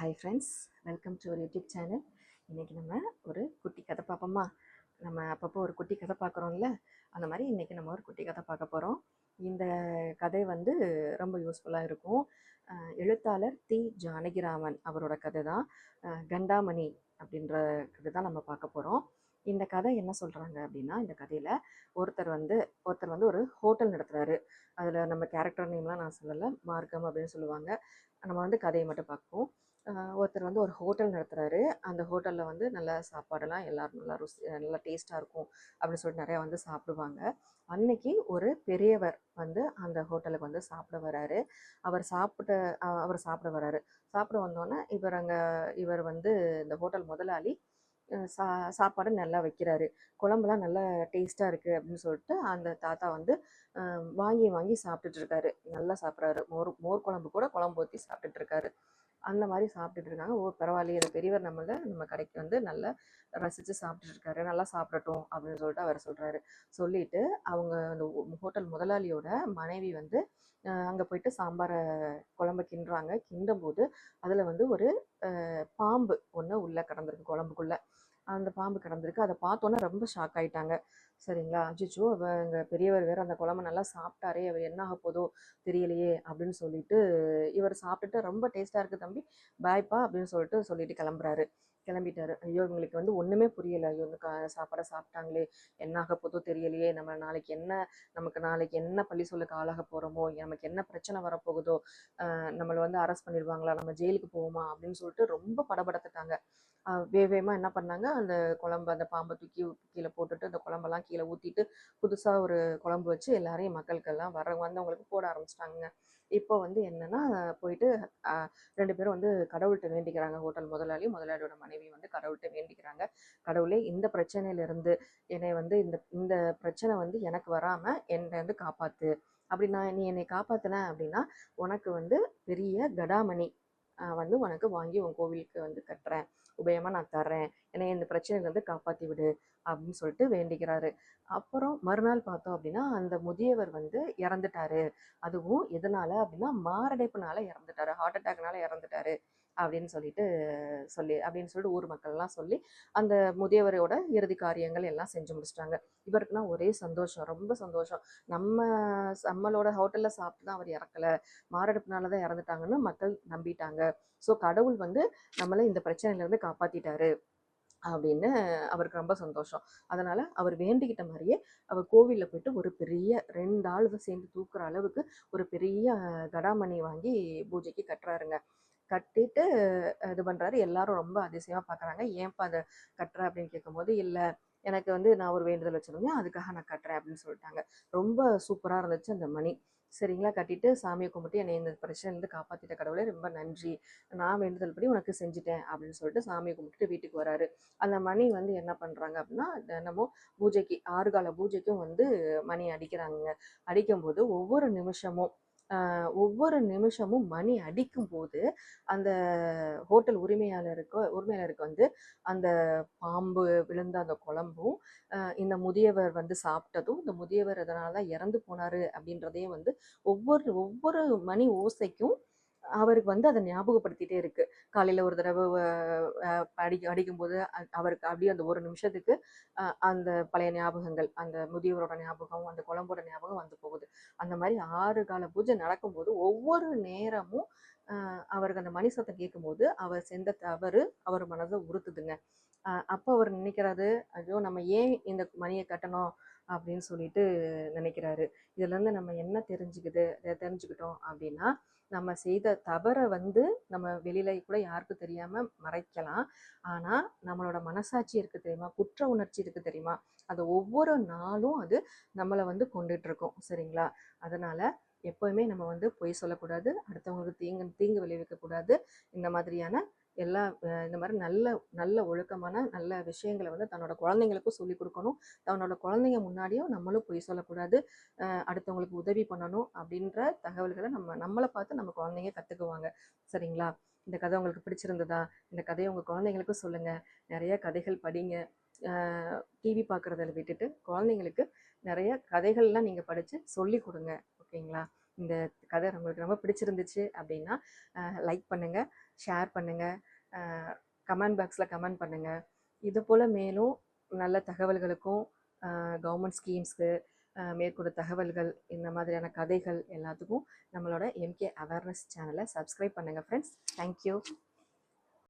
Hi friends welcome to ஒரு YouTube channel இன்றைக்கி நம்ம ஒரு குட்டி கதை பார்ப்போமா? நம்ம அப்பப்போ ஒரு குட்டி கதை பார்க்குறோம்ல? அந்த மாதிரி இன்றைக்கி நம்ம ஒரு குட்டி கதை பார்க்க போகிறோம் இந்த கதை வந்து ரொம்ப யூஸ்ஃபுல்லாக இருக்கும். எழுத்தாளர் தி ஜானகிராமன் அவரோட கதை தான். கண்டாமணி அப்படின்ற கதை தான் நம்ம பார்க்க போகிறோம் இந்த கதை என்ன சொல்கிறாங்க அப்படின்னா இந்த கதையில் ஒருத்தர் வந்து ஒருத்தர் வந்து ஒரு ஹோட்டல் நடத்துகிறாரு அதில் நம்ம கேரக்டர் நேம்லாம் நான் சொல்லலை மார்க்கம் அப்படின்னு சொல்லுவாங்க. நம்ம வந்து கதையை மட்டும் பார்ப்போம். ஒருத்தர் வந்து ஒரு ஹோட்டல் நடத்துகிறாரு அந்த ஹோட்டலில் வந்து நல்லா சாப்பாடெல்லாம் எல்லோரும் நல்லா ருசி நல்லா டேஸ்ட்டாக இருக்கும் அப்படின்னு சொல்லிட்டு நிறையா வந்து சாப்பிடுவாங்க. அன்னைக்கு ஒரு பெரியவர் வந்து அந்த ஹோட்டலுக்கு வந்து சாப்பிட வராரு. அவர் சாப்பிட்ட அவர் சாப்பிட வராரு. சாப்பிட வந்தோன்னே இவர் அங்கே இவர் வந்து இந்த ஹோட்டல் முதலாளி சா சாப்பாடு நல்லா வைக்கிறாரு. குழம்புலாம் நல்லா டேஸ்ட்டாக இருக்குது அப்படின்னு சொல்லிட்டு அந்த தாத்தா வந்து வாங்கி வாங்கி சாப்பிட்டுட்டு இருக்காரு. நல்லா சாப்பிட்றாரு. மோர் மோர் குழம்பு கூட குழம்பு ஊற்றி சாப்பிட்டுட்டு இருக்காரு. அந்த மாதிரி சாப்பிட்டுட்டு இருக்காங்க ஓ பரவாயில்லையே இந்த பெரியவர் நம்மள நம்ம கடைக்கு வந்து நல்லா ரசித்து சாப்பிட்டுட்டு இருக்காரு நல்லா சாப்பிடட்டும் அப்படின்னு சொல்லிட்டு அவர் சொல்கிறாரு சொல்லிட்டு அவங்க அந்த ஹோட்டல் முதலாளியோட மனைவி வந்து அங்கே போயிட்டு சாம்பாரை குழம்பு கிண்டுறாங்க. கிண்டும் போது அதில் வந்து ஒரு பாம்பு ஒன்று உள்ளே கிடந்திருக்கு குழம்புக்குள்ளே. அந்த பாம்பு கிடந்திருக்கு. அதை பார்த்தோன்னே ரொம்ப ஷாக் ஆயிட்டாங்க. சரிங்களா? அச்சிச்சோ அவங்க பெரியவர் வேற அந்த குழம்பு நல்லா சாப்பிட்டாரே அவர் என்ன ஆக போதோ தெரியலையே அப்படின்னு சொல்லிட்டு இவர் சாப்பிட்டுட்டு ரொம்ப டேஸ்ட்டாக இருக்குது தம்பி. பாய்ப்பா அப்படின்னு சொல்லிட்டு சொல்லிட்டு கிளம்புறாரு. கிளம்பிட்டாரு. ஐயோ இவங்களுக்கு வந்து ஒன்றுமே புரியல. ஐயோ இந்த சாப்பாடை சாப்பிட்டாங்களே. என்ன ஆக போதோ தெரியலையே. நம்ம நாளைக்கு என்ன நமக்கு நாளைக்கு என்ன பள்ளி சொல்லுக்கு ஆளாக போகிறோமோ நமக்கு என்ன பிரச்சனை வரப்போகுதோ நம்மளை வந்து அரெஸ்ட் பண்ணிடுவாங்களா? நம்ம ஜெயிலுக்கு போவோமா? அப்படின்னு சொல்லிட்டு ரொம்ப படபடத்துட்டாங்க. ஆஹ் வே என்ன பண்ணாங்க? அந்த குழம்பு அந்த பாம்பை தூக்கி கீழே போட்டுட்டு அந்த குழம்பெல்லாம் கீழே ஊற்றிட்டு புதுசாக ஒரு குழம்பு வச்சு எல்லாரையும் மக்களுக்கெல்லாம் வர வந்தவங்களுக்கு போட ஆரம்பிச்சிட்டாங்க இப்போ வந்து என்னன்னா போயிட்டு ரெண்டு பேரும் வந்து கடவுள்கிட்ட வேண்டிக்கிறாங்க. ஹோட்டல் முதலாளி முதலாளியோட மனைவி வந்து கடவுள்கிட்ட வேண்டிக்கிறாங்க. கடவுளே இந்த பிரச்சனையிலிருந்து என்னை வந்து இந்த இந்த பிரச்சனை வந்து எனக்கு வராம என்னை வந்து காப்பாத்து. அப்படி நான் நீ என்னை காப்பாத்தின அப்படின்னா உனக்கு வந்து பெரிய கடாமணி வந்து உனக்கு வாங்கி உன் கோவிலுக்கு வந்து கட்டுறேன். உபயமாக நான் தர்றேன். என்னை இந்த பிரச்சனையிலேருந்து காப்பாற்றி விடு அப்படின்னு சொல்லிட்டு வேண்டிக்கிறாரு. அப்புறம் மறுநாள் பார்த்தோம் அப்படின்னா அந்த முதியவர் வந்து இறந்துட்டாரு. அதுவும் எதனால அப்படின்னா மாரடைப்புனால இறந்துட்டாரு. ஹார்ட் அட்டாக்னால இறந்துட்டாரு. அப்படின்னு சொல்லிட்டு சொல்லி அப்படின்னு சொல்லிட்டு ஊர் மக்கள்லாம் சொல்லி அந்த முதியவரோட இறுதி காரியங்கள் எல்லாம் செஞ்சு முடிச்சிட்டாங்க. இவருக்குலாம் ஒரே சந்தோஷம் ரொம்ப சந்தோஷம். நம்ம நம்மளோட ஹோட்டலில் சாப்பிட்டு தான் அவர் இறக்கல. மாரடைப்புனால தான் இறந்துட்டாங்கன்னு மக்கள் நம்பிட்டாங்க. ஸோ கடவுள் வந்து நம்மளை இந்த பிரச்சனையிலேருந்து காப்பாற்றிட்டாரு அப்படின்னு அவருக்கு ரொம்ப சந்தோஷம். அதனால அவர் வேண்டிக்கிட்ட மாதிரியே அவர் கோவிலில் போயிட்டு ஒரு பெரிய ரெண்டு ஆளுங்க சேர்ந்து தூக்குற அளவுக்கு ஒரு பெரிய கடாமணி வாங்கி பூஜைக்கு கட்டுறாருங்க. கட்டிட்டு இது பண்ணுறாரு எல்லாரும் ரொம்ப அதிசயமாக பார்க்குறாங்க ஏன்ப்பா அதை கட்டுற அப்படின்னு கேட்கும்போது இல்லை எனக்கு வந்து நான் ஒரு வேண்டுதல் வச்சுருந்தேன். அதுக்காக நான் கட்டுறேன். அப்படின்னு சொல்லிட்டாங்க. ரொம்ப சூப்பராக இருந்துச்சு அந்த மணி. சரிங்களா? கட்டிட்டு சாமியை கும்பிட்டு என்னை இந்த பிரச்சனைலேருந்து காப்பாற்றிட்ட கடவுளே ரொம்ப நன்றி. நான் வேண்டுதல் படி உனக்கு செஞ்சுட்டேன் அப்படின்னு சொல்லிட்டு சாமியை கும்பிட்டுட்டு வீட்டுக்கு வராரு. அந்த மணி வந்து என்ன பண்ணுறாங்க அப்படின்னா தினமும் பூஜைக்கு ஆறு கால பூஜைக்கும் வந்து மணி அடிக்கிறாங்க அடிக்கும்போது ஒவ்வொரு நிமிஷமும் ஒவ்வொரு நிமிஷமும் மணி அடிக்கும் போது அந்த ஹோட்டல் உரிமையாளருக்கு உரிமையாளருக்கு வந்து அந்த பாம்பு விழுந்த அந்த குழம்பும் இந்த முதியவர் வந்து சாப்பிட்டதும் இந்த முதியவர் அதனால தான் இறந்து போனாரு அப்படின்றதையும் வந்து ஒவ்வொரு ஒவ்வொரு மணி ஓசைக்கும் அவருக்கு வந்து அதை ஞாபகப்படுத்திட்டே இருக்கு. காலையில ஒரு தடவை அடி அடிக்க அடிக்கும்போது அ- அவருக்கு அப்படியே அந்த ஒரு நிமிஷத்துக்கு அந்த பழைய ஞாபகங்கள் அந்த முதியவரோட ஞாபகம் அந்த குழம்போட ஞாபகம் வந்து போகுது. அந்த மாதிரி ஆறு கால பூஜை நடக்கும்போது ஒவ்வொரு நேரமும் அவருக்கு அந்த மணி சத்தம் கேட்கும்போது அவர் செஞ்ச தவறு அவர் மனதை உறுத்துதுங்க. அப்போ அவர் நினைக்கிறாரு ஐயோ நம்ம ஏன் இந்த மணியை கட்டணும்? அப்படின்னு சொல்லிட்டு நினைக்கிறாரு. இதுலேருந்து நம்ம என்ன தெரிஞ்சுக்குது? இதை தெரிஞ்சுக்கிட்டோம் அப்படின்னா நம்ம செய்த தவறை வந்து நம்ம வெளியில கூட யாருக்கும் தெரியாம மறைக்கலாம். ஆனால் நம்மளோட மனசாட்சி இருக்கு தெரியுமா? குற்ற உணர்ச்சி இருக்கு தெரியுமா? அது ஒவ்வொரு நாளும் அது நம்மளை வந்து கொண்டுட்டு இருக்கும். சரிங்களா? அதனால எப்போவுமே நம்ம வந்து பொய் சொல்லக்கூடாது அடுத்தவங்களுக்கு தீங்கு தீங்கு விளைவிக்கக்கூடாது. இந்த மாதிரியான எல்லா இந்த மாதிரி நல்ல நல்ல ஒழுக்கமான நல்ல விஷயங்களை வந்து தன்னோட குழந்தைங்களுக்கும் சொல்லிக் கொடுக்கணும். தன்னோட குழந்தைங்க முன்னாடியும் நம்மளும் பொய் சொல்லக்கூடாது. அடுத்தவங்களுக்கு உதவி பண்ணணும் அப்படின்ற தகவல்களை நம்ம நம்மளை பார்த்து நம்ம குழந்தைங்க கற்றுக்குவாங்க சரிங்களா? இந்த கதை உங்களுக்கு பிடிச்சிருந்ததா? இந்த கதையை உங்கள் குழந்தைங்களுக்கும் சொல்லுங்கள் நிறைய கதைகள் படிங்க. டிவி பார்க்குறதில் விட்டுட்டு குழந்தைங்களுக்கு நிறைய கதைகள்லாம் நீங்கள் படித்து சொல்லி கொடுங்க. ஓகேங்களா? இந்த கதை உங்களுக்கு ரொம்ப பிடிச்சிருந்துச்சு அப்படின்னா லைக் பண்ணுங்கள் ஷேர் பண்ணுங்கள் கமெண்ட் பாக்ஸில் கமெண்ட் பண்ணுங்கள் இது போல் மேலும் நல்ல தகவல்களுக்கும் கவர்மெண்ட் ஸ்கீம்ஸ்க்கு மேற்கொண்ட தகவல்கள் இந்த மாதிரியான கதைகள் எல்லாத்துக்கும் நம்மளோட எம்கே அவேர்னஸ் சேனலை சப்ஸ்கிரைப் பண்ணுங்கள் ஃப்ரெண்ட்ஸ் தேங்க்யூ